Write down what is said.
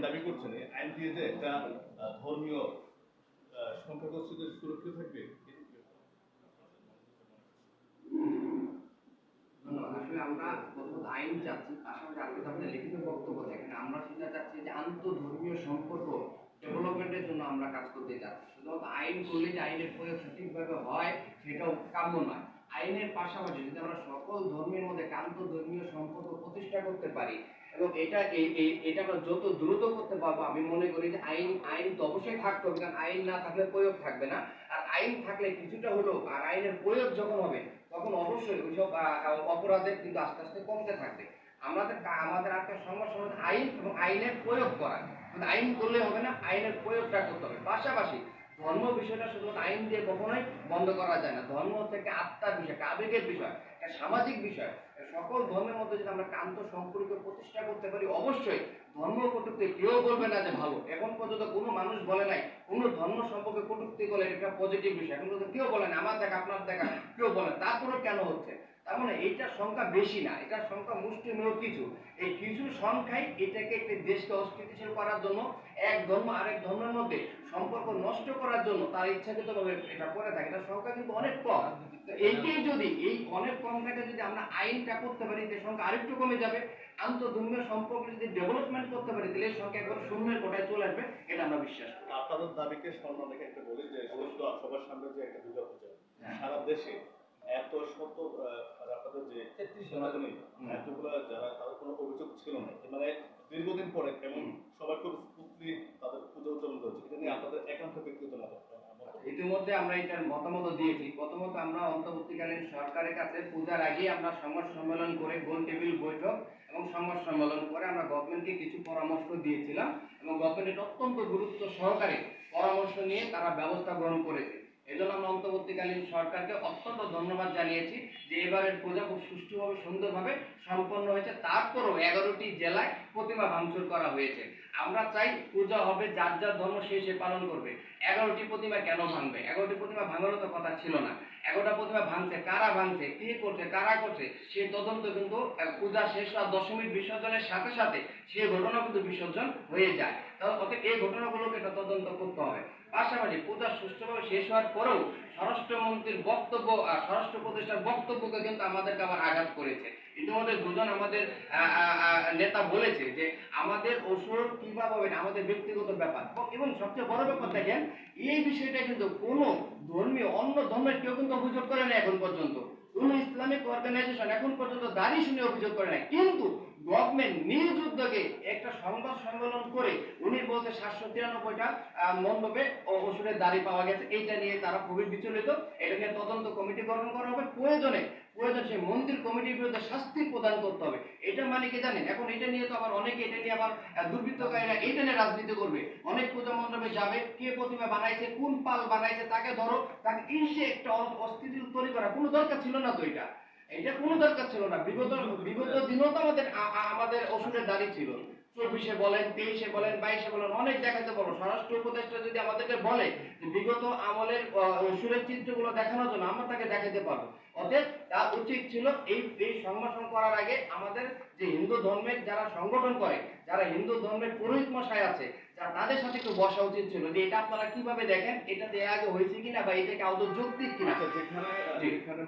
দাবি করছেন আইন দিয়ে যে একটা ধর্মীয় সুরক্ষিত থাকবে? আমরা জন্য আমরা কাজ করতে আইন করলে যে আইনের প্রয়োগ হয়, সেটাও নয়। আইনের পাশাপাশি যদি আমরা সকল ধর্মের মধ্যে আন্তঃধর্মীয় সম্পর্ক প্রতিষ্ঠা করতে পারি। এবং এটা এটা আমরা যত দ্রুত করতে পারব আমি মনে করি যে আইন আইন তো অবশ্যই থাকতে হবে কারণ আইন না থাকলে প্রয়োগ থাকবে না। আর আইন থাকলে কিছুটা হলেও আর আইনের প্রয়োগ যখন হবে তখন অবশ্যই ওইসব আহ, আহ, অপরাধের কিন্তু আস্তে আস্তে কমতে থাকবে। আমাদের আমাদের একটা সমস্যা হচ্ছে আইন এবং আইনের প্রয়োগ করা। শুধু আইন করলে হবে না আইনের প্রয়োগটা করতে হবে। পাশাপাশি ধর্ম বিষয়টা শুধুমাত্র আইন দিয়ে কখনোই বন্ধ করা যায় না। ধর্ম হচ্ছে একটা আত্মার বিষয় একটা আবেগের বিষয় একটা সামাজিক বিষয়। সকল মধ্যে যদি আমরা কান্ত সম্পর্ক প্রতিষ্ঠা করতে পারি, অবশ্যই ধর্ম কটুক্তি কেউ বলবে না যে ভালো। এখন পর্যন্ত কোনো মানুষ বলে নাই, কোনো ধর্ম সম্পর্কে কটুক্তি বলে এটা পজিটিভ বিষয়। এখন পর্যন্ত কেউ বলে না আমার দেখা, আপনার দেখা, কেউ বলে তারপরে কেন হচ্ছে? তার মানে সংখ্যা বেশি না, এটার সংখ্যা মুষ্টিমেয় কিছু। এই কিছু সংখ্যাই এটাকে একটি দেশকে অস্থিতিশীল করার জন্য, এক ধর্ম আরেক ধর্মের মধ্যে সম্পর্ক নষ্ট করার জন্য তার ইচ্ছাকৃতভাবে এটা করে থাকে। এটা সংখ্যা কিন্তু অনেক কম। এইটাই যদি, এই অনেক কম থাকে যদি আমরা আইনটা করতে পারি যে সংখ্যা আরেকটু কমে যাবে। আন্তঃধর্মীয় সম্পর্ক যদি ডেভেলপমেন্ট করতে পারি, তাহলে সংখ্যা একবার শূন্যের কোটায় চলে আসবে, এটা আমরা বিশ্বাস আপনাদের দাবিকে সম্মান একটা বলি যে সবার সামনে যে একটা দুর্গা পূজা। সারা দেশে এত শত মানে আপনাদের যে সনাতনী এতগুলা যারা তাদের কোনো অভিযোগ ছিল না। মানে দীর্ঘদিন পরে এবং সবাই খুব স্মুথলি তাদের পুজো উদযাপন করেছে এটা নিয়ে আপনাদের একান্ত ব্যক্তিগত মতামত। ইতিমধ্যে আমরা এটার মতামত দিয়েছি প্রথমত আমরা অন্তর্বর্তীকালীন সরকারের কাছে পূজার আগে আমরা সংবাদ সম্মেলন করে গোল টেবিল বৈঠক এবং সংবাদ সম্মেলন করে আমরা গভর্নমেন্টকে কিছু পরামর্শ দিয়েছিলাম এবং গভর্নমেন্ট অত্যন্ত গুরুত্ব সহকারে পরামর্শ নিয়ে তারা ব্যবস্থা গ্রহণ করেছে। এই জন্য আমরা অন্তর্বর্তীকালীন সরকারকে অত্যন্ত ধন্যবাদ জানিয়েছি যে এবারের পূজা খুব সুষ্ঠুভাবে, সুন্দরভাবে সম্পন্ন হয়েছে। তারপরও এগারোটি জেলায় প্রতিমা ভাঙচুর করা হয়েছে। আমরা চাই পূজা হবে, যার যার ধর্ম সে সে পালন করবে। এগারোটি প্রতিমা কেন ভাঙবে? এগারোটি প্রতিমা ভাঙারও তো কথা ছিল না। এগারোটা প্রতিমা ভাঙছে, কারা ভাঙছে, কে করছে, কারা করছে সেই তদন্ত কিন্তু পূজা শেষ হওয়া দশমীর বিসর্জনের সাথে সাথে সেই ঘটনা কিন্তু বিসর্জন হয়ে যায়। তাহলে এই ঘটনাগুলোকে তদন্ত করতে হবে। পাশাপাশি পূজা সুষ্ঠুভাবে শেষ হওয়ার পরেও স্বরাষ্ট্রমন্ত্রীর বক্তব্য আর স্বরাষ্ট্র প্রতিষ্ঠার বক্তব্যকে কিন্তু আমাদেরকে আবার আঘাত করেছে। ইতিমধ্যে দুজন আমাদের নেতা বলেছে যে আমাদের ওষুধ কীভাবে হবে আমাদের ব্যক্তিগত ব্যাপার। এবং সবচেয়ে বড় ব্যাপার দেখেন, এই বিষয়টা কিন্তু কোনো ধর্মীয়, অন্য ধর্মের কেউ কিন্তু অভিযোগ করে না এখন পর্যন্ত। কোনো ইসলামিক অর্গানাইজেশন এখন পর্যন্ত দাঁড়িয়ে শুনে অভিযোগ করে নাই। কিন্তু গভর্নমেন্ট নিজ উদ্যোগে একটা সংবাদ সম্মেলন করে উনি বলতে সাতশো তিরানব্বইটা ও- ওষুধের দাড়ি পাওয়া গেছে। এইটা নিয়ে তারা খুবই বিচলিত। এটা নিয়ে তদন্ত কমিটি গঠন করা হবে। প্রয়োজনে প্রয়োজন সেই মন্দির কমিটির বিরুদ্ধে শাস্তি প্রদান করতে হবে। এটা মানে কি জানেন? এখন এটা নিয়ে তো আবার অনেকে, এটা নিয়ে আবার দুর্বৃত্তকারীরা এটা নিয়ে রাজনীতি করবে। অনেক পূজা মণ্ডপে যাবে, কে প্রতিমা বানাইছে, কোন পাল বানাইছে, তাকে ধরো, তাকে ইসে একটা অস্থিতিশীল তৈরি করা, কোনো দরকার ছিল না তো এটা। এটা কোনো দরকার ছিল না। বিগত বিগত দিনও তো আমাদের আমাদের ওষুধের দাড়ি ছিল। চব্বিশে বলেন তেইশে বলেন বাইশে বলেন অনেক দেখাতে পারো স্বরাষ্ট্র উপদেষ্টা যদি আমাদেরকে বলে যে বিগত আমলের ওষুধের চিত্রগুলো দেখানোর জন্য আমরা তাকে দেখাতে পারব। অতএব তা উচিত ছিল এই এই সংগঠন করার আগে আমাদের যে হিন্দু ধর্মের যারা সংগঠন করে যারা হিন্দু ধর্মের পুরোহিত মশাই আছে যা- তাদের সাথে একটু বসা উচিত ছিল যে এটা আপনারা কীভাবে দেখেন এটা দেয়া আগে হয়েছে কিনা বা এটাকে আদৌ যৌক্তিক কিনা। আচ্ছা যেখানে